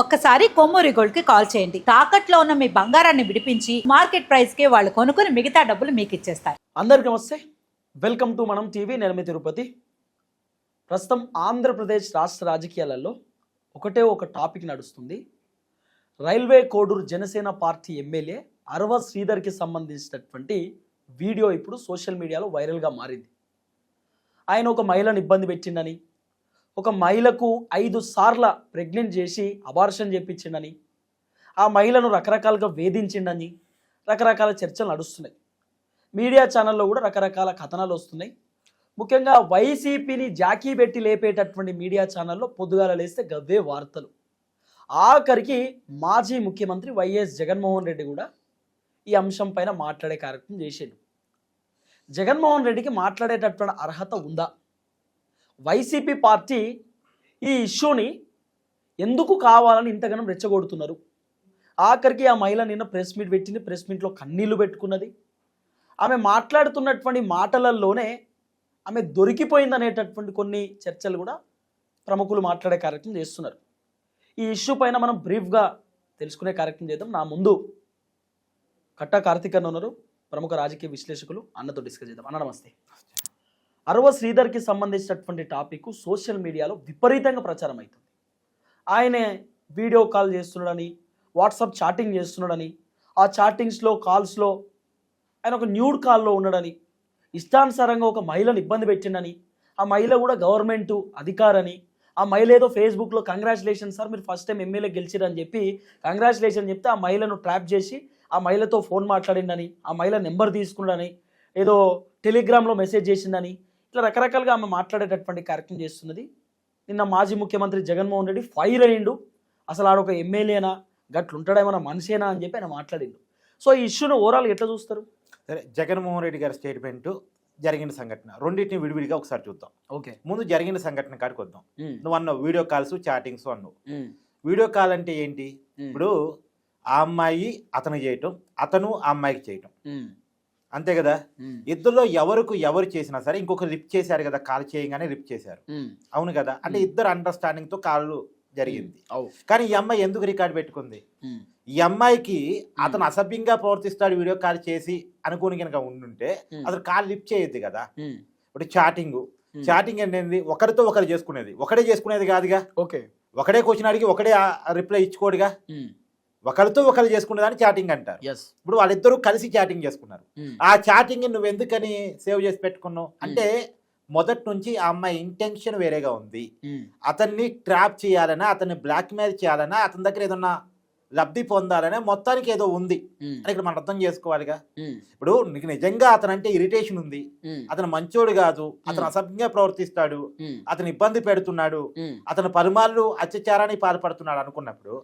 ఒక్కసారి కొమ్మూరి గోల్డ్కి కాల్ చేయండి. తాకట్లో ఉన్న మీ బంగారాన్ని విడిపించి మార్కెట్ ప్రైస్కి వాళ్ళు కొనుక్కుని మిగతా డబ్బులు మీకు ఇచ్చేస్తారు. అందరికీ నమస్తే. Welcome to Manam TV. నిర్మి తిరుపతి. ప్రస్తుతం ఆంధ్రప్రదేశ్ రాష్ట్ర రాజకీయాలలో ఒకటే ఒక టాపిక్ నడుస్తుంది. Railway Koduru Janasena party MLA Arava శ్రీధర్కి సంబంధించినటువంటి వీడియో ఇప్పుడు సోషల్ మీడియాలో వైరల్గా మారింది. ఆయన ఒక మహిళను ఇబ్బంది పెట్టిండని ఒక మహిళకు ఐదు సార్ల ప్రెగ్నెంట్ చేసి అబార్షన్ చేపించిండని ఆ మహిళను రకరకాలుగా వేధించిండని రకరకాల చర్చలు నడుస్తున్నాయి. మీడియా ఛానల్లో కూడా రకరకాల కథనాలు వస్తున్నాయి. ముఖ్యంగా వైసీపీని జాకీ పెట్టి లేపేటటువంటి మీడియా ఛానల్లో పొద్దుగాల లేస్తే గవ్వే వార్తలు. ఆఖరికి మాజీ ముఖ్యమంత్రి వైఎస్ జగన్మోహన్ రెడ్డి కూడా ఈ అంశం పైన మాట్లాడే కార్యక్రమం చేశాడు జగన్మోహన్ రెడ్డికి మాట్లాడేటటువంటి అర్హత ఉందా? వైసీపీ పార్టీ ఈ ఇష్యూని ఎందుకు కావాలని ఇంతగానం రెచ్చగొడుతున్నారు? ఆఖరికి ఆ మహిళ నిన్న ప్రెస్ మీట్ పెట్టింది ప్రెస్ మీట్లో కన్నీళ్ళు పెట్టుకున్నది. ఆమె మాట్లాడుతున్నటువంటి మాటలలోనే ఆమె దొరికిపోయింది అనేటటువంటి కొన్ని చర్చలు కూడా ప్రముఖులు మాట్లాడే కార్యక్రమం చేస్తున్నారు. ఈ ఇష్యూ పైన మనం బ్రీఫ్గా తెలుసుకునే కార్యక్రమం చేద్దాం. నా ముందు కట్టా కార్తీక్ అన్న ఉన్నారు. ప్రముఖ రాజకీయ విశ్లేషకులు. అన్నతో డిస్కస్ చేద్దాం. అన్న నమస్తే. అరవ శ్రీధర్కి సంబంధించినటువంటి టాపిక్ సోషల్ మీడియాలో విపరీతంగా ప్రచారం అవుతుంది. ఆయనే వీడియో కాల్ చేస్తున్నాడని వాట్సాప్ చాటింగ్ చేస్తున్నాడని ఆ చాటింగ్స్లో కాల్స్లో ఆయన ఒక న్యూడ్ కాల్లో ఉన్నాడని ఇష్టానుసారంగా ఒక మహిళను ఇబ్బంది పెట్టిండని ఆ మహిళ కూడా గవర్నమెంట్ అధికారని ఆ మహిళ ఏదో ఫేస్బుక్లో కంగ్రాచులేషన్ సార్ మీరు ఫస్ట్ టైం ఎమ్మెల్యే గెలిచిరని చెప్పి కంగ్రాచులేషన్ చెప్తే ఆ మహిళను ట్రాప్ చేసి ఆ మహిళతో ఫోన్ మాట్లాడిండని ఆ మహిళ నెంబర్ తీసుకున్నాడని ఏదో టెలిగ్రామ్లో మెసేజ్ చేసిందని ఇట్లా రకరకాలుగా ఆమె మాట్లాడేటటువంటి కార్యక్రమం చేస్తున్నది. నిన్న మాజీ ముఖ్యమంత్రి జగన్మోహన్ రెడ్డి ఫైర్ అయ్యిండు. అసలు ఆడొక ఎమ్మెల్యేనా? గట్లుంటాడేమన్నా మనిషేనా అని చెప్పి ఆయన మాట్లాడిండు. సో ఈ ఇష్యూను ఓవరాల్ ఎట్లా చూస్తారు? సరే జగన్మోహన్ రెడ్డి గారి స్టేట్మెంట్ జరిగిన సంఘటన. రెండింటిని విడివిడిగా ఒకసారి చూద్దాం. ఓకే. ముందు జరిగిన సంఘటన కాడికి వద్దాం. నువ్వు అన్నావు వీడియో కాల్స్ చాటింగ్స్ అన్నావు. వీడియో కాల్ అంటే ఏంటి? ఇప్పుడు ఆ అమ్మాయి అతను చేయటం అతను ఆ అమ్మాయికి చేయటం. అంతే కదా? ఇద్దరిలో ఎవరికి ఎవరు చేసినా సరే ఇంకొకరు రిప్ చేశారు కదా కాల్ చేయగానే రిప్ చేశారు. అవును కదా? అంటే. ఇద్దరు అండర్స్టాండింగ్తో కాల్ జరిగింది. కానీ ఈ అమ్మాయి ఎందుకు రికార్డ్ పెట్టుకుంది? ఈ అమ్మాయికి అతను అసభ్యంగా ప్రవర్తిస్తాడు వీడియో కాల్ చేసి అనుకోని కనుక ఉండుంటే. అతను కాల్ లిఫ్ట్ చేయొద్దు కదా? ఇప్పుడు చాటింగ్. చాటింగ్ అనేది ఒకరితో ఒకరు చేసుకునేది. ఒకడే చేసుకునేది కాదుగా? ఓకే. ఒకడే క్వశ్చన్ అడిగి ఒకడే రిప్లై ఇచ్చుకోడుగా? ఒకరితో ఒకరు చేసుకునేదాన్ని చాటింగ్ అంటారు. ఇప్పుడు వాళ్ళిద్దరూ కలిసి చాటింగ్ చేసుకున్నారు. ఉమ్, ఆ చాటింగ్ నువ్వు ఎందుకని సేవ్ చేసి పెట్టుకున్నావు? అంటే మొదటి నుంచి ఆ అమ్మాయి ఇంటెన్షన్ వేరేగా ఉంది. ఉమ్, అతన్ని ట్రాప్ చేయాలనా? అతన్ని బ్లాక్మెయిల్ చేయాలనా? అతని దగ్గర ఏదన్నా లబ్ధి పొందాలనే మొత్తానికి ఏదో ఉంది. అని ఇక్కడ మనం అర్థం చేసుకోవాలిగా. ఇప్పుడు నీకు నిజంగా అతనంటే ఇరిటేషన్ ఉంది. అతను మంచోడు కాదు. అతను. అసభ్యంగా ప్రవర్తిస్తాడు. అతను ఇబ్బంది పెడుతున్నాడు. అతను పలుమార్లు అత్యాచారానికి పాల్పడుతున్నాడు అనుకున్నప్పుడు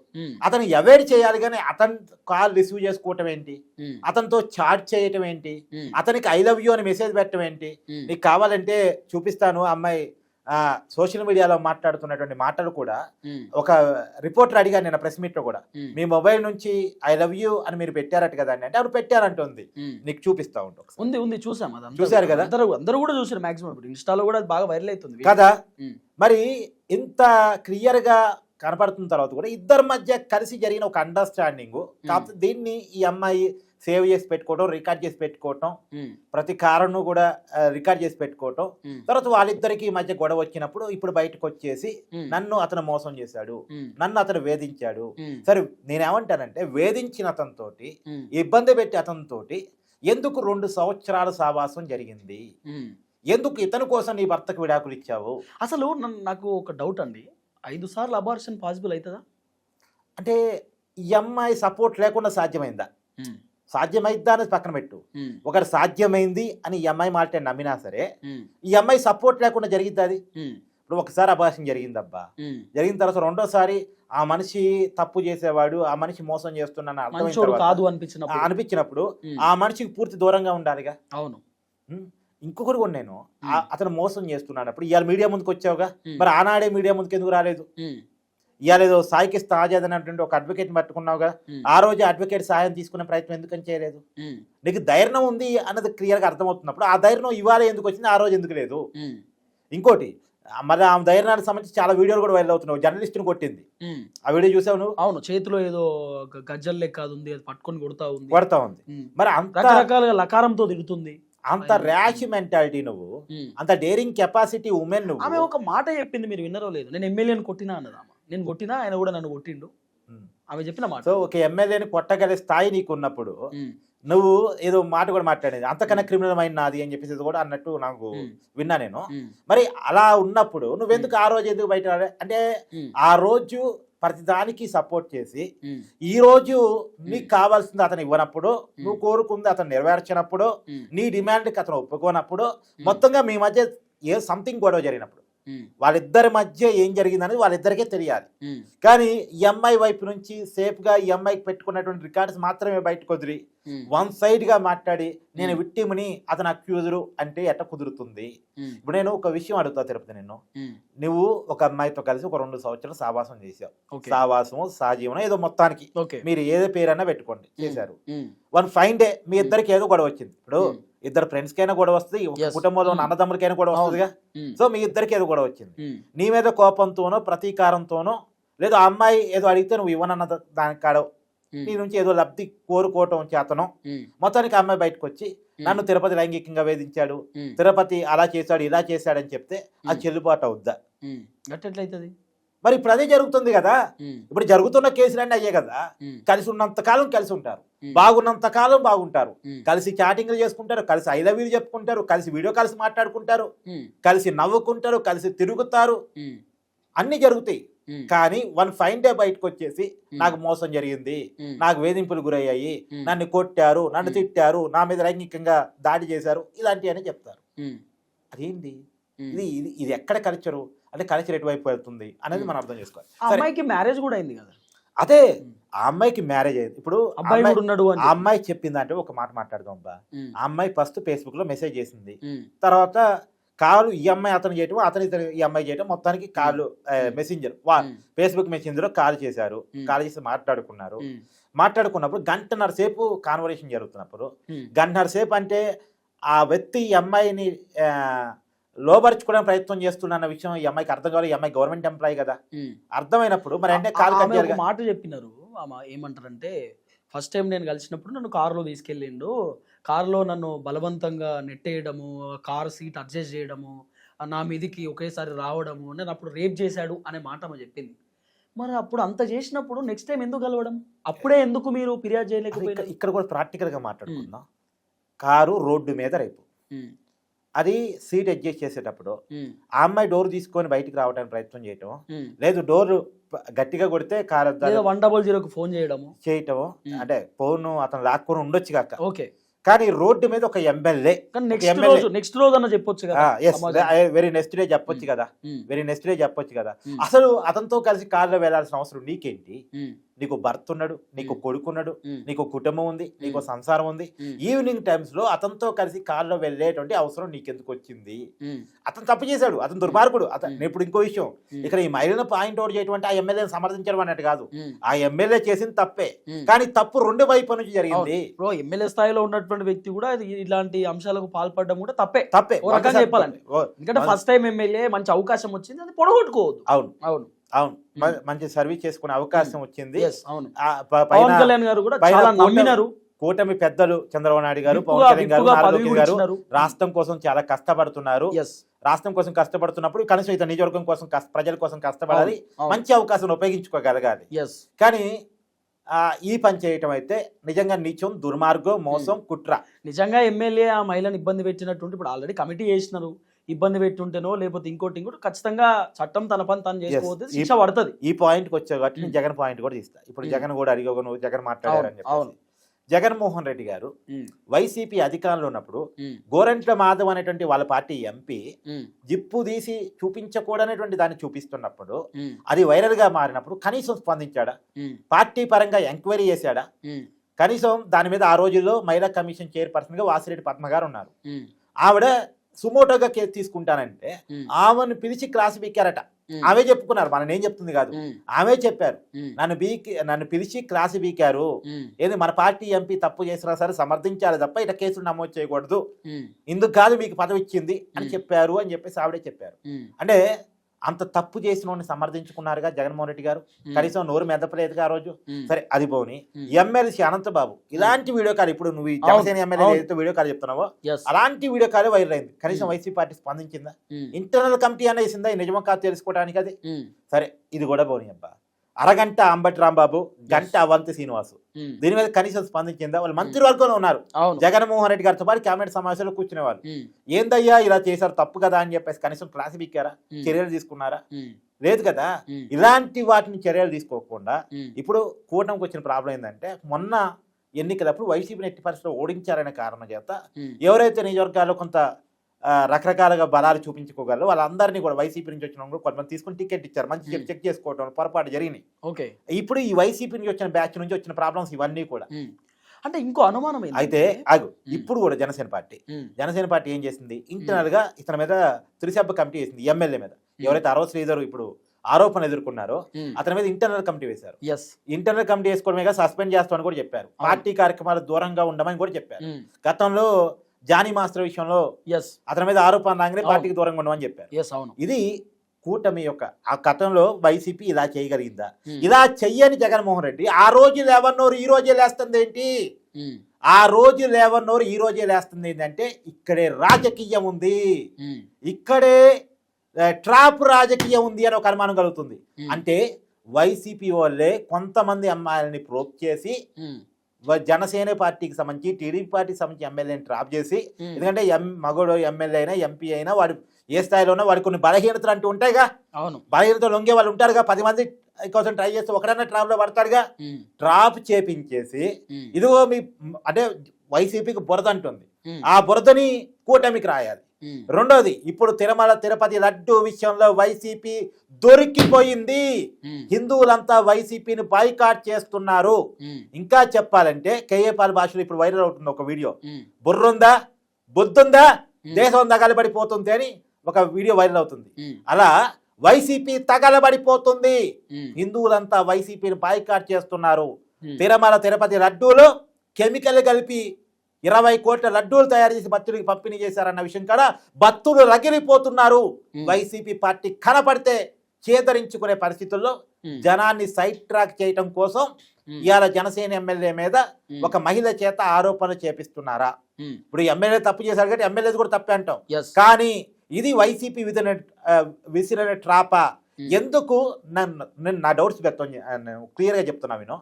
అతను అవాయిడ్ చేయాలి కానీ అతను కాల్ రిసీవ్ చేసుకోవటం ఏంటి? అతనితో చాట్ చేయటం ఏంటి? అతనికి ఐ లవ్ యూ అని మెసేజ్ పెట్టడం ఏంటి? నీకు కావాలంటే చూపిస్తాను అమ్మాయి. సోషల్ మీడియాలో మాట్లాడుతున్నటువంటి మాటలు కూడా ఒక రిపోర్టర్ అడిగాను నేను ప్రెస్ మీట్లో కూడా మీ మొబైల్ నుంచి ఐ లవ్ యూ అని మీరు పెట్టారట కదా అని అంటే అవును పెట్టారంటుంది. నీకు చూపిస్తా ఉంటా ఒకసారి. ఉంది ఉంది చూసాం కూడా. కదా? అందరూ అందరూ కూడా చూసారు మాక్సిమం ఇప్పుడు ఇన్స్టాలో కూడా బాగా వైరల్ అవుతుంది కదా మరి ఇంత క్లియర్గా కనపడుతున్న తర్వాత కూడా ఇద్దరి మధ్య కలిసి జరిగిన ఒక అండర్స్టాండింగ్ కాకపోతే దీన్ని ఈ అమ్మాయి సేవ్ చేసి పెట్టుకోవటం రికార్డ్ చేసి పెట్టుకోవటం ప్రతి కారణం కూడా రికార్డ్ చేసి పెట్టుకోవటం. తర్వాత వాళ్ళిద్దరికి మధ్య గొడవ వచ్చినప్పుడు ఇప్పుడు బయటకు వచ్చేసి నన్ను అతను మోసం చేశాడు నన్ను అతను వేధించాడు. సరే నేనేమంటానంటే వేధించిన అతనితోటి ఇబ్బంది పెట్టి అతనితోటి ఎందుకు రెండు సంవత్సరాల సావాసం జరిగింది. ఎందుకు ఇతని కోసం నీ భర్తకు విడాకులు ఇచ్చావు? అసలు నాకు ఒక డౌట్ అండి. ఐదు సార్లు అబార్షన్ పాసిబుల్ అవుతుందా? అంటే ఈ అమ్మాయి సపోర్ట్ లేకుండా సాధ్యమైందా? సాధ్యమైద్దా అనేది పక్కన పెట్టు. ఒకరు సాధ్యమైంది అని ఈ అమ్మాయి మాట నమ్మినా సరే ఈ అమ్మాయి సపోర్ట్ లేకుండా జరిగిద్ది అది? ఇప్పుడు ఒకసారి అభాషణ జరిగిందబ్బా. జరిగిన తర్వాత రెండోసారి ఆ మనిషి తప్పు చేసేవాడు ఆ మనిషి మోసం తర్వాత, కాదు అనిపించినప్పుడు. అనిపించినప్పుడు ఆ మనిషికి పూర్తి దూరంగా ఉండాలిగా? అవును. ఉమ్. ఇంకొకటి కూడా నేను. అతను మోసం చేస్తున్నాడు. అప్పుడు ఇవాళ మీడియా ముందుకు వచ్చావుగా మరి ఆనాడే మీడియా ముందుకు ఎందుకు రాలేదు ఇవాళ ఏదో సాయికి తాజాద్ అనేటువంటి ఒక అడ్వకేట్ పట్టుకున్నావుగా. ఆ రోజు అడ్వకేట్ సహాయం తీసుకునే ప్రయత్నం ఎందుకని చేయలేదు? నీకు ధైర్యం ఉంది అన్నది క్లియర్గా అర్థమవుతున్నప్పుడు ఆ ధైర్యం ఇవాళ ఎందుకు వచ్చింది ఆ రోజు ఎందుకు లేదు? ఇంకోటి మరి ఆమె ధైర్యానికి సంబంధించి చాలా వీడియోలు కూడా వైరల్ అవుతున్నాయి. జర్నలిస్ట్ని కొట్టింది. ఉమ్. ఆ వీడియో చూసావు నువ్వు? అవును చేతిలో ఏదో గజ్జల్ లెక్క ఉంది అది పట్టుకొని కొడతా ఉంది. కొడతా ఉంది. మరి అంత రకరకాలుగా లకారంతో తిరుగుతుంది అంత ర్యాష్ మెంటాలిటీ నువ్వు. అంత డేరింగ్ కెపాసిటీ ఉమెన్ ఆమె నువ్వు ఒక మాట చెప్పింది మీరు విన్నారో లేదు? నేను ఎమ్మెల్యేని కొట్టినా అన్నది ఆమె? నేను కొట్టినా ఆయన కూడా నన్ను కొట్టిండు. ఆమె చెప్పిన మాట సో ఒక ఎమ్మెల్యేని కొట్టగల స్థాయి నీకు ఉన్నప్పుడు. నువ్వు ఏదో మాట కూడా మాట్లాడేది అంతకన్నా క్రిమినల్ మైండ్ నాది అని చెప్పేసి కూడా అన్నట్టు నాకు. విన్నా నేను. మరి అలా ఉన్నప్పుడు నువ్వెందుకు ఆ రోజు ఎందుకు బయట? అంటే. ఆ రోజు ప్రతిదానికి సపోర్ట్ చేసి. ఈ రోజు నీకు కావాల్సింది అతను ఇవ్వనప్పుడు నువ్వు కోరుకుంది అతను నెరవేర్చినప్పుడు. నీ డిమాండ్కి అతను ఒప్పుకోనప్పుడు మొత్తంగా మీ మధ్య ఏ సంథింగ్ గొడవ జరిగినప్పుడు. వాళ్ళిద్దరి మధ్య ఏం జరిగిందనేది వాళ్ళిద్దరికే తెలియాలి. కానీ ఈ అమ్మాయి వైపు నుంచి సేఫ్గా ఈ అమ్మాయికి పెట్టుకున్నటువంటి రికార్డ్స్ మాత్రమే బయటకు వదిలి. వన్ సైడ్గా మాట్లాడి నేను. విట్టిముని అతను అక్యూజరు అంటే ఎట్ట కుదురుతుంది. ఇప్పుడు నేను ఒక విషయం అడుగుతా తిరుపతి నిన్ను. నువ్వు ఒక అమ్మాయితో కలిసి ఒక రెండు సంవత్సరాలు సావాసం చేసావు ఓకే సావాసము సాజీవనం ఏదో మొత్తానికి మీరు ఏదో పేరైనా పెట్టుకోండి చేశారు. వన్ ఫైన్ డే మీ ఇద్దరికి ఏదో గొడవ వచ్చింది ఇప్పుడు. ఇద్దరు ఫ్రెండ్స్ కైనా గొడవ వస్తుంది. కుటుంబంలో ఉన్న Hmm. అన్నదమ్ములకైనా గొడవ వస్తుందిగా ఉమ్. సో మీ ఇద్దరికి ఏదో గొడవ వచ్చింది ఉమ్. నీ మీద కోపంతోనో ప్రతీకారంతోనో లేదా అమ్మాయి ఏదో అడిగితే నువ్వు ఇవ్వనన్న దానికి కాడో ఉమ్. నీ నుంచి ఏదో లబ్ధి కోరుకోవటం చేతనో. మొత్తానికి అమ్మాయి బయటకు వచ్చి నన్ను తిరుపతి లైంగికంగా వేధించాడు. తిరుపతి అలా చేశాడు ఇలా చేశాడని చెప్తే అది Hmm. చెల్లుబాటు అవుద్దా ఉమ్. మరి ఇప్పుడు అదే జరుగుతుంది కదా. ఇప్పుడు జరుగుతున్న కేసులన్నీ అయ్యే కదా. కలిసి ఉన్నంత కాలం కలిసి ఉంటారు. బాగున్నంత కాలం బాగుంటారు. కలిసి చాటింగ్లు చేసుకుంటారు కలిసి ఐ లవ్ యూ చెప్పుకుంటారు కలిసి వీడియో కాల్స్ మాట్లాడుకుంటారు. కలిసి నవ్వుకుంటారు కలిసి తిరుగుతారు. అన్ని జరుగుతాయి. కానీ వన్ ఫైన్ డే బయటకు వచ్చేసి. నాకు మోసం జరిగింది. నాకు వేధింపులు గురయ్యాయి. నన్ను కొట్టారు నన్ను. తిట్టారు నా మీద లైంగికంగా దాడి చేశారు ఇలాంటివన్నీ చెప్తారు. అదేంటి ఇది ఇది ఎక్కడ కల్చరు అంటే కల్చర్ ఎటువైపు వెళ్తుంది అనేది మనం అర్థం చేసుకోవాలి అమ్మాయికి మ్యారేజ్ కూడా అయింది కదా అదే. ఆ అమ్మాయికి మ్యారేజ్ అయ్యింది ఇప్పుడు అబ్బాయి అమ్మాయి- ఉన్నాడు ఆ అమ్మాయి చెప్పిందంటే ఒక మాట మాట్లాడదాం ఉమ్. ఆ అమ్మాయి ఫస్ట్ ఫేస్బుక్లో మెసేజ్ చేసింది. తర్వాత కాలు ఈ అమ్మాయి అతను చేయటం అతని ఇతను ఈ అమ్మాయి చేయటం మొత్తానికి call messenger. Facebook messenger call చేశారు. కాల్ చేసి మాట్లాడుకున్నారు. మాట్లాడుకున్నప్పుడు గంటన్నర సేపు కాన్వర్సేషన్ జరుగుతున్నప్పుడు. గంటన్నర సేపు అంటే ఆ వ్యక్తి ఈ అమ్మాయిని ఆ, లోబరుచుకోవడానికి ప్రయత్నం చేస్తున్న విషయం ఈ అమ్మాయికి అర్థం కావాలి. ఈ అమ్మాయి గవర్నమెంట్ ఎంప్లాయీ కదా. అర్థమైనప్పుడు మరి అంటే చేయాలిగా. మాట చెప్పినారు. ఏమంటారంటే ఫస్ట్ టైం నేను కలిసినప్పుడు నన్ను కారులో తీసుకెళ్ళిండు. కారులో నన్ను బలవంతంగా నెట్టేయడము కారు సీట్ అడ్జస్ట్ చేయడము నా మీదికి ఒకేసారి రావడము నేను అప్పుడు రేప్ చేశాడు అనే మాట చెప్పింది. మరి అప్పుడు అంత చేసినప్పుడు నెక్స్ట్ టైం ఎందుకు కలవడం? అప్పుడే ఎందుకు మీరు ఫిర్యాదు అసలు చేయలేకపోయినా ఇక్కడ- కూడా ప్రాక్టికల్గా మాట్లాడుకుందాం. కారు రోడ్డు మీద రేపు. అది సీట్ అడ్జస్ట్ చేసేటప్పుడు ఆ అమ్మాయి డోర్ తీసుకొని బయటికి రావడానికి ప్రయత్నం చేయటం. లేదు డోర్ గట్టిగా కొడితే కారు వన్ డబల్ జీరోకి ఫోన్ చేయడము. చేయటం. అంటే ఫోన్ అతను లాక్కొని ఉండొచ్చు కాక. ఓకే. కానీ రోడ్డు మీద ఒక ఎమ్మెల్యే నెక్స్ట్. రోజు అన్న చెప్పొచ్చు కదా. వెరీ నెక్స్ట్ డే చెప్పొచ్చు కదా. వెరీ నెక్స్ట్ డే చెప్పొచ్చు కదా. అసలు అతనితో కలిసి కారులో వెళ్ళాల్సిన అవసరం నీకేంటి? నీకు భర్త ఉన్నాడు నీకు. కొడుకున్నాడు నీకు కుటుంబం ఉంది నీకు. సంసారం ఉంది. ఈవినింగ్ టైమ్స్లో అతనితో కలిసి కారులో వెళ్ళేటువంటి అవసరం నీకెందుకు వచ్చింది? అతను తప్పు చేశాడు అతను దుర్మార్గుడు. అతను. ఇప్పుడు ఇంకో విషయం. ఇక్కడ ఈ మహిళను పాయింట్ అవుట్ చేయటువంటి ఆ ఎమ్మెల్యేని సమర్థించడం అన్నట్టు కాదు. ఆ ఎమ్మెల్యే చేసింది తప్పే. కానీ తప్పు రెండు వైపు నుంచి జరిగింది. ఎమ్మెల్యే స్థాయిలో ఉన్నటువంటి వ్యక్తి కూడా ఇలాంటి అంశాలకు పాల్పడడం కూడా తప్పే. తప్పే. చెప్పాలంటే. ఎందుకంటే ఫస్ట్ టైం ఎమ్మెల్యే మంచి అవకాశం వచ్చింది అది పొడగొట్టుకోవద్దు. అవును. అవును. అవును. మంచి సర్వీస్ చేసుకునే అవకాశం వచ్చింది. అవును. పవన్ కళ్యాణ్ గారు కూడా చాలా కూటమి- నమ్మినారు. కూటమి పెద్దలు చంద్రబాబు నాయుడు గారు పవన్ కళ్యాణ్ గారు విప్పుగా నారా పదవి లోకేష్ కూడా గారు. రాష్ట్రం కోసం చాలా కష్టపడుతున్నారు. రాష్ట్రం కోసం కష్టపడుతున్నప్పుడు కనీసం ఇతర నియోజకవర్గం కోసం ప్రజల కోసం కష్టపడాలి. మంచి అవకాశం ఉపయోగించుకోగలగాలి. కానీ ఈ పని చేయటం అయితే నిజంగా నీచం దుర్మార్గం మోసం కుట్ర. నిజంగా ఎమ్మెల్యే ఆ మహిళను ఇబ్బంది పెట్టినట్టుంటే ఇప్పుడు ఆల్రెడీ కమిటీ చేసినారు. ఇబ్బంది పెట్టుంటేనో లేకపోతే ఇంకోటి ఇంకోటి ఖచ్చితంగా చట్టం తన పని తను చేసుకోవద్దు. శిక్ష పడుతుంది. ఈ పాయింట్కి వచ్చే కాబట్టి నేను ఉమ్. జగన్ పాయింట్ కూడా తీస్తా. ఇప్పుడు ఉమ్. జగన్ కూడా అడిగో నువ్వు జగన్ మాట్లాడారని అవును, చెప్పేసి. జగన్మోహన్ రెడ్డి గారు వైసీపీ అధికారంలో ఉన్నప్పుడు గోరంట్ల మాధవ్ అనేటువంటి వాళ్ళ పార్టీ ఎంపీ జిప్పు తీసి చూపించకూడనటువంటి దాన్ని చూపిస్తున్నప్పుడు అది వైరల్గా మారినప్పుడు కనీసం స్పందించాడా? పార్టీ పరంగా ఎంక్వైరీ చేశాడా? కనీసం దాని మీద ఆ రోజుల్లో మహిళా కమిషన్ చైర్పర్సన్గా వాసిరెడ్డి పద్మ గారు ఉన్నారు ఆవిడ సుమోటోగా కేసు తీసుకుంటానంటే ఆమెను పిలిచి క్లాస్ పీకారట. ఆమె చెప్పుకున్నారు మనం ఏం చెప్తుంది కాదు. ఆమె చెప్పారు నన్ను బీకి నన్ను పిలిచి క్లాస్ బీకారు. ఏది మన పార్టీ ఎంపీ తప్పు చేసినా సరే సమర్థించాలి తప్ప ఇట్లా కేసులు నమోదు చేయకూడదు. ఇందుకు కాదు మీకు పదవి ఇచ్చింది అని. చెప్పారు అని చెప్పేసి ఆవిడే చెప్పారు. అంటే అంత తప్పు చేసిన వాడిని సమర్థించుకున్నారుగా జగన్మోహన్ రెడ్డి గారు. కనీసం నోరు మెదపలేదుగా ఆ రోజు. సరే అది పోని. ఎమ్మెల్సీ అనంతబాబు ఇలాంటి వీడియో కాల్ ఇప్పుడు నువ్వు ఈ జనసేన ఎమ్మెల్యే. ఏదైతే వీడియో కాల్ చెప్తున్నావో అలాంటి వీడియో కాల్ వైరల్ అయింది. కనీసం. వైసీపీ పార్టీ స్పందించిందా? ఇంటర్నల్ కమిటీ అనే వేసిందా ఈ నిజమో కాదు తెలుసుకోవడానికి అది? సరే ఇది కూడా పోనీ అబ్బా. అరగంట అంబటి రాంబాబు గంట అవంతి శ్రీనివాసు. ఉమ్, దీని మీద కనీసం స్పందించిందా వాళ్ళు మంత్రివర్గంలో ఉన్నారు. జగన్మోహన్ రెడ్డి గారితో పాటు కేబినెట్ సమావేశంలో కూర్చునే వాళ్ళు ఉమ్, ఏందయ్యా ఇలా చేశారు? తప్పు కదా అని చెప్పేసి కనీసం క్లాస్ బిక్కారా? ఉమ్, చర్యలు తీసుకున్నారా? లేదు కదా. ఇలాంటి వాటిని చర్యలు తీసుకోకుండా ఇప్పుడు కూటమికి వచ్చిన ప్రాబ్లం ఏంటంటే మొన్న ఎన్నికలప్పుడు వైసీపీని ఎట్టి పరిస్థితిలో ఓడించారనే కారణం చేత ఎవరైతే నియోజకవర్గాల్లో కొంత రకరకాలుగా బలాలు చూపించుకోగలరో. వాళ్ళందరినీ కూడా వైసీపీ నుంచి వచ్చిన కూడా కొంతమంది తీసుకుని టికెట్ ఇచ్చారు. మంచి. చెక్ చేసుకోవడం పొరపాటు జరిగినాయి. ఓకే. ఇప్పుడు ఈ వైసీపీ నుంచి వచ్చిన బ్యాచ్ నుంచి వచ్చిన ప్రాబ్లమ్స్ ఇవన్నీ కూడా. అంటే ఇంకో అనుమానం అయితే ఆగు. ఇప్పుడు కూడా జనసేన పార్టీ. జనసేన పార్టీ ఏం చేసింది? ఇంటర్నల్గా ఇతని మీద త్రిసభ్య కమిటీ వేసింది ఎమ్మెల్యే మీద. ఎవరైతే అరవ శ్రీధర్ ఇప్పుడు ఆరోపణ ఎదుర్కొన్నారో అతని మీద ఇంటర్నల్ కమిటీ వేశారు. ఇంటర్నల్ కమిటీ వేసుకోవడమే సస్పెండ్ చేస్తామని కూడా చెప్పారు. పార్టీ కార్యక్రమాలు దూరంగా ఉండమని కూడా చెప్పారు. గతంలో జానీ మాస్టర్ విషయంలో yes, అతని మీద ఆరోపణ రాగానే. పార్టీకి దూరంగా ఉండమని చెప్పారు. Yes, అవును. ఇది కూటమి యొక్క ఆ గతంలో వైసీపీ ఇలా చేయగలిగిందా? ఉమ్, ఇలా చెయ్యని జగన్మోహన్ రెడ్డి ఆ రోజు లేవన్నోరు ఈ రోజే లేస్తుంది ఏంటి ఉమ్, ఆ రోజు లేవన్నోరు ఈ రోజే లేస్తుంది ఏంటంటే ఇక్కడే రాజకీయం ఉంది. ఉమ్, ఇక్కడే ట్రాప్ రాజకీయం ఉంది అని ఒక అనుమానం కలుగుతుంది. అంటే వైసీపీ వాళ్ళే కొంతమంది అమ్మాయిలని ప్రోక్ చేసి జనసేన పార్టీకి సంబంధించి టీడీపీ పార్టీకి సంబంధించి ఎమ్మెల్యేని ట్రాప్ చేసి ఎందుకంటే ఎం మగోడు ఎమ్మెల్యే అయినా ఎంపీ అయినా వాడు ఏ స్థాయిలో ఉన్నా వాడికి కొన్ని బలహీనతలు అంటూ ఉంటాయిగా. అవును. బలహీనతలు లొంగే వాళ్ళు ఉంటారుగా. పది మంది కోసం ట్రై చేస్తే ఒకడన్నా ట్రాప్లో పడతాడుగా. ఉమ్, ట్రాప్ చేపించేసి ఇదిగో మీ అంటే వైసీపీకి బురద అంటుంది. ఆ బురదని కూటమికి రాయాలి. రెండోది ఇప్పుడు తిరుమల తిరుపతి లడ్డు విషయంలో వైసీపీ దొరికిపోయింది. హిందువులంతా వైసీపీని బాయ్కాట్ చేస్తున్నారు. ఇంకా చెప్పాలంటే కేఏ పాల్ భాషలో ఇప్పుడు వైరల్ అవుతుంది ఒక వీడియో. బుర్రుందా? బుద్ధుందా దేశం తగలబడిపోతుంది అని ఒక వీడియో వైరల్ అవుతుంది. అలా వైసీపీ తగలబడిపోతుంది. హిందువులంతా వైసీపీని బాయ్కాట్ చేస్తున్నారు. తిరుమల తిరుపతి లడ్డూలు కెమికల్ కలిపి ఇరవై కోట్ల లడ్డూలు తయారు చేసి భక్తుడికి పంపిణీ చేశారన్న విషయం కూడా? భక్తులు రగిలిపోతున్నారు. వైసీపీ పార్టీ కనపడితే చేదరించుకునే పరిస్థితుల్లో జనాన్ని సైడ్ ట్రాక్ చేయటం కోసం ఇవాళ జనసేన ఎమ్మెల్యే మీద ఒక మహిళ చేత ఆరోపణలు చేపిస్తున్నారా? ఇప్పుడు ఎమ్మెల్యే తప్పు చేశారు కాబట్టి ఎమ్మెల్యేది కూడా తప్పే అంటాం. కానీ ఇది వైసీపీ విధిన విసిరిన ట్రాపా? ఎందుకు? నన్ను నేను నా డౌట్స్ వ్యక్తం నేను క్లియర్గా చెప్తున్నా విను.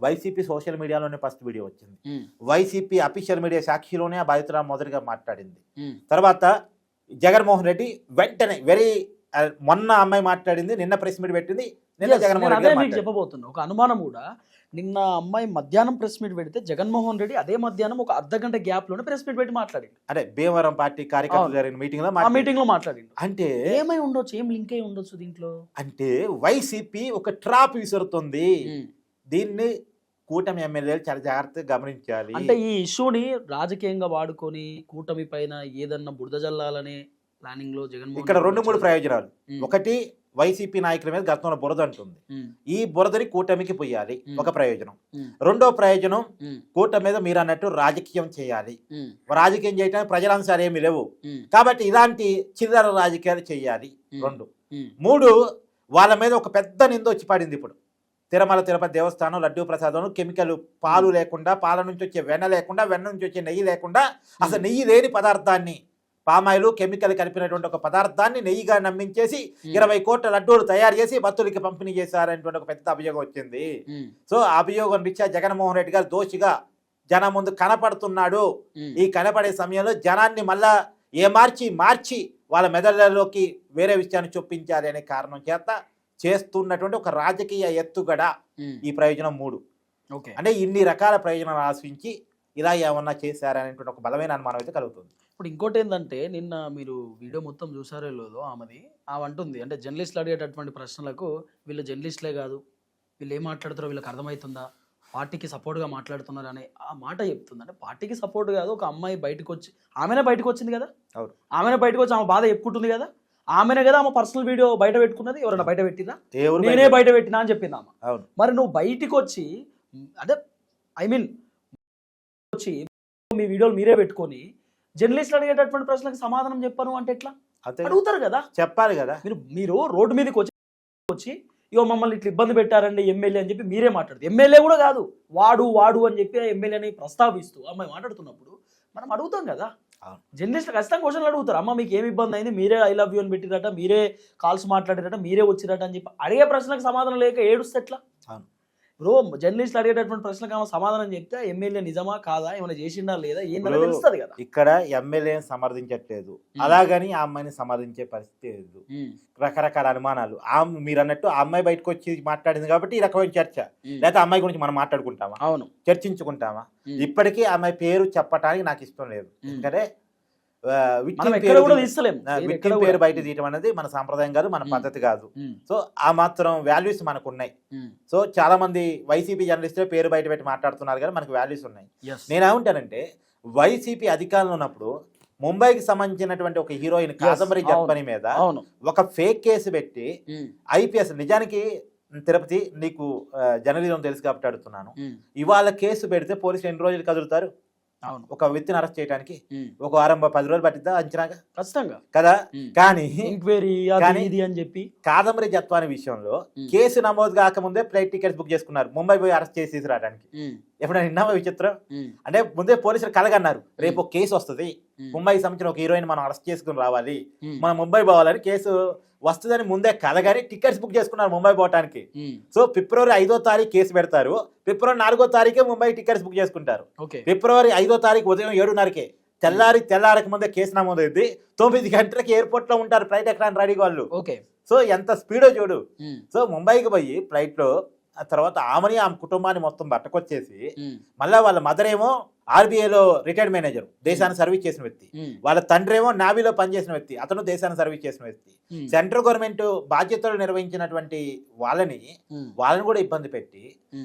వైసీపీ సోషల్ మీడియాలోనే ఫస్ట్ వీడియో వచ్చింది. వైసీపీ అఫీషియల్ మీడియా సాక్షిలోనే ఆ బాధితురాలు మొదటిగా మాట్లాడింది. తర్వాత జగన్మోహన్ రెడ్డి వెంటనే వెరీ మొన్న అమ్మాయి మాట్లాడింది నిన్న ప్రెస్ మీట్ పెట్టింది నిన్న జగన్మోహన్ రెడ్డి అదే. చెప్పబోతున్నా. ఒక అనుమానం కూడా నిన్న అమ్మాయి మధ్యాహ్నం ప్రెస్ మీట్ పెడితే జగన్మోహన్ రెడ్డి అదే మధ్యాహ్నం ఒక అర్ధ గంట గ్యాప్లోనే ప్రెస్ మీట్ పెట్టి మాట్లాడింది. అంటే భీమవరం పార్టీ కార్యకర్తలు. జరిగిన మీటింగ్లో. మీటింగ్లో మాట్లాడింది అంటే ఏమై ఉండొచ్చు ఏం లింక్ అయి ఉండొచ్చు దీంట్లో? అంటే వైసీపీ ఒక ట్రాప్ విసురుతుంది. దీన్ని కూటమి ఎమ్మెల్యేలు చాలా జాగ్రత్తగా గమనించాలి. అంటే ఈ ఇష్యూని రాజకీయంగా వాడుకొని కూటమి పైన ఏదన్నా బురద జల్లాలనే ప్లానింగ్లో జగన్మోహన్ ఇక్కడ రెండు మూడు. ప్రయోజనాలు. ఒకటి వైసీపీ నాయకుల మీద గతంలో బురద అంటుంది. ఈ బురదని కూటమికి పొయ్యాలి ఉమ్. ఒక ప్రయోజనం. రెండో ప్రయోజనం కూటమి మీద మీరు అన్నట్టు రాజకీయం చేయాలి. రాజకీయం చేయడానికి ప్రజల అంశాలు ఏమి లేవు. కాబట్టి ఇలాంటి చిల్లర రాజకీయాలు చేయాలి. రెండు. మూడు వాళ్ళ మీద ఒక పెద్ద నింద వచ్చి పడింది ఇప్పుడు. తిరుమల తిరుపతి దేవస్థానం లడ్డూ ప్రసాదం కెమికల్ పాలు లేకుండా పాల నుంచి వచ్చే వెన్న లేకుండా వెన్న నుంచి వచ్చే నెయ్యి లేకుండా అసలు నెయ్యి లేని పదార్థాన్ని పామాయిలు కెమికల్ కలిపినటువంటి ఒక పదార్థాన్ని నెయ్యిగా నమ్మించేసి ఇరవై కోట్ల లడ్డూలు తయారు చేసి భక్తులకి పంపిణీ చేశారనేటువంటి ఒక పెద్ద అభియోగం వచ్చింది. సో ఆ అభియోగం రీత్యా జగన్మోహన్ రెడ్డి గారు దోషిగా జనం ముందు కనపడుతున్నాడు. ఈ కనపడే సమయంలో జనాన్ని మళ్ళా ఏ మార్చి మార్చి వాళ్ళ మెదళ్ళలోకి వేరే విషయాన్ని చొప్పించాలి అనే కారణం చేత చేస్తున్నటువంటి ఒక రాజకీయ ఎత్తుగడ ఈ ప్రయోజనం మూడు. ఓకే. అంటే ఇన్ని రకాల ప్రయోజనాలు ఆశించి ఇలా ఏమన్నా చేశారనేటువంటి ఒక బలమైన అనుమానం అయితే కలుగుతుంది. ఇప్పుడు ఇంకోటి ఏంటంటే నిన్న మీరు వీడియో మొత్తం చూసారో లేదో ఆమెది ఆమె అంటుంది. అంటే జర్నలిస్టులు అడిగేటటువంటి ప్రశ్నలకు వీళ్ళు జర్నలిస్టులే కాదు వీళ్ళు ఏం మాట్లాడుతారో వీళ్ళకి అర్థమవుతుందా? పార్టీకి సపోర్ట్గా మాట్లాడుతున్నారు అనే ఆ మాట చెప్తుంది. అంటే పార్టీకి సపోర్ట్ కాదు ఒక అమ్మాయి బయటకు వచ్చి ఆమెనే బయటకు వచ్చింది కదా? అవును. ఆమెనే బయటకు వచ్చి ఆమె బాధ చెప్పుకుంటుంది కదా? ఆమెనే కదా ఆమె పర్సనల్ వీడియో బయట పెట్టుకున్నది? ఎవరైనా బయట పెట్టినా నేనే బయట పెట్టినా అని చెప్పింది ఆమె. మరి నువ్వు బయటికి వచ్చి అదే ఐ మీన్ వచ్చి మీ వీడియోలు మీరే పెట్టుకొని జర్నలిస్టులు అడిగేటటువంటి ప్రశ్నలకు సమాధానం చెప్పను అంటే ఎట్లా? అడుగుతారు కదా. చెప్పాలి కదా. మీరు మీరు రోడ్డు మీదకి వచ్చి వచ్చి ఇగో మమ్మల్ని ఇట్లా ఇబ్బంది పెట్టారండి ఎమ్మెల్యే అని చెప్పి మీరే మాట్లాడుతుంది ఎమ్మెల్యే కూడా కాదు వాడు వాడు అని చెప్పి ఎమ్మెల్యేని ప్రస్తావిస్తూ అమ్మాయి మాట్లాడుతున్నప్పుడు మనం అడుగుతాం కదా. జర్నలిస్టులు ఖచ్చితంగా క్వశ్చన్లు అడుగుతారు. అమ్మ మీకు ఏమి ఇబ్బంది అయింది? మీరే ఐ లవ్ యూ అని పెట్టిరట మీరే కాల్స్ మాట్లాడారట మీరే వచ్చిరట అని చెప్పి అడిగే ప్రశ్నలకు సమాధానం లేక ఏడుస్తే ఎట్లా? అవును. బ్రో జర్నలిస్టులు అడిగేటటువంటి ప్రశ్నలకు ఆమె సమాధానం చెప్తే ఎమ్మెల్యే నిజమా కాదా? ఏమైనా చేసిండా లేదా? ఇప్పుడు తెలుస్తుంది కదా. ఇక్కడ ఎమ్మెల్యేని సమర్థించట్లేదు. అలాగని ఆ అమ్మాయిని సమర్థించే పరిస్థితి లేదు. రకరకాల అనుమానాలు. ఆ మీరు అన్నట్టు ఆ అమ్మాయి బయటకు వచ్చి మాట్లాడింది కాబట్టి ఈ రకమైన చర్చ. లేకపోతే ఆ అమ్మాయి గురించి మనం మాట్లాడుకుంటామా? అవును. చర్చించుకుంటామా. ఇప్పటికీ ఆమె పేరు చెప్పటానికి నాకు ఇష్టం లేదు. ఎందుకంటే ఎక్కడ పేరు. బయట తీయటం అనేది మన సాంప్రదాయం కాదు మన. పద్ధతి కాదు. సో ఆ మాత్రం వాల్యూస్ మనకు ఉన్నాయి సో చాలా మంది వైసీపీ జర్నలిస్టులే పేరు బయట పెట్టి మాట్లాడుతున్నారు కానీ మనకు వాల్యూస్ ఉన్నాయి. Yes. నేను ఏమంటానంటే వైసీపీ అధికారంలో ఉన్నప్పుడు ముంబైకి సంబంధించినటువంటి ఒక హీరోయిన్ కాదంబరి. జర్పని మీద ఒక ఫేక్ కేసు పెట్టి ఐపీఎస్ నిజానికి తిరుపతి నీకు జర్నలిజం తెలుసు కాబట్టి అడుగుతున్నాను. ఇవాళ కేసు పెడితే పోలీసులు ఎన్ని రోజులు కదులుతారు? ఒక వ్యక్తిని అరెస్ట్ చేయడానికి ఒక వారం పది రోజులు పట్టిద్దా అంచనాగా? ఖచ్చితంగా. కదా. కానీ ఎంక్వైరీ ఇది అని చెప్పి. కాదంబరి జత్వాని విషయంలో. కేసు నమోదు కాకముందే ఫ్లైట్ టికెట్స్ బుక్ చేసుకున్నారు. ముంబై పోయి అరెస్ట్ చేసి తీసుకురావడానికి ఉమ్, ఎప్పుడైనా విన్నావా విచిత్రం అంటే ముందే పోలీసులు కలగన్నారు. రేపు ఒక కేసు వస్తుంది. ముంబైకి సంబంధించిన ఒక హీరోయిన్ మనం అరెస్ట్ చేసుకుని రావాలి. మనం ముంబై పోవాలని కేసు వస్తుందని ముందే కలగాని టికెట్స్ బుక్ చేసుకున్నారు ముంబై పోవడానికి ఉమ్, సో ఫిబ్రవరి ఐదో తారీఖు కేసు పెడతారు. ఫిబ్రవరి నాలుగో తారీఖే ముంబై టికెట్స్ బుక్ చేసుకుంటారు. ఫిబ్రవరి ఐదో తారీఖు ఉదయం ఏడున్నరకే. తెల్లారి తెల్లారక ముందే కేసు నమోదైంది. తొమ్మిది గంటలకి ఎయిర్పోర్ట్లో ఉంటారు ఫ్లైట్ ఎక్కడానికి రెడీ వాళ్ళు. ఓకే. సో ఎంత స్పీడో చూడు. సో ముంబైకి పోయి ఫ్లైట్లో ఆ తర్వాత ఆమెని ఆమె కుటుంబాన్ని మొత్తం పట్టుకొచ్చేసి ఉమ్, మళ్ళా వాళ్ళ మదర్ ఏమో ఆర్బీఐలో రిటైర్డ్ మేనేజర్ దేశాన్ని సర్వీస్ చేసిన వ్యక్తి. వాళ్ళ తండ్రి ఏమో నావీలో పనిచేసిన వ్యక్తి అతను దేశాన్ని సర్వీస్ చేసిన వ్యక్తి. సెంట్రల్ గవర్నమెంట్ బాధ్యతలు నిర్వహించినటువంటి వాళ్ళని వాళ్ళని కూడా ఇబ్బంది పెట్టి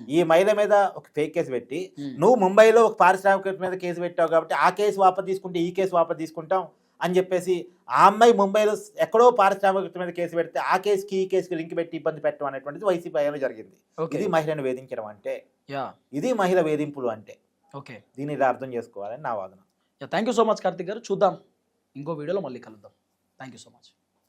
ఈ మహిళ మీద ఒక ఫేక్ కేసు పెట్టి నువ్వు ముంబైలో ఒక పారిశ్రామిక మీద కేసు పెట్టావు కాబట్టి ఆ కేసు వాపస్ తీసుకుంటే ఈ కేసు వాపస్ తీసుకుంటాం. అని చెప్పేసి ఆ అమ్మాయి ముంబైలో ఎక్కడో పారిశ్రామిక మీద కేసు పెడితే ఆ కేసుకి ఈ కేసుకి లింక్ పెట్టి ఇబ్బంది పెట్టడం అనేటువంటిది వైసీపీ హయాంలో జరిగింది. ఇది మహిళను వేధించడం అంటే. యా. ఇది మహిళ వేధింపులు అంటే. ఓకే. దీన్ని ఇలా అర్థం చేసుకోవాలని నా వాదన. Thank you so much Karthik గారు. చూద్దాం. ఇంకో వీడియోలో మళ్ళీ కలుద్దాం. Thank you so much.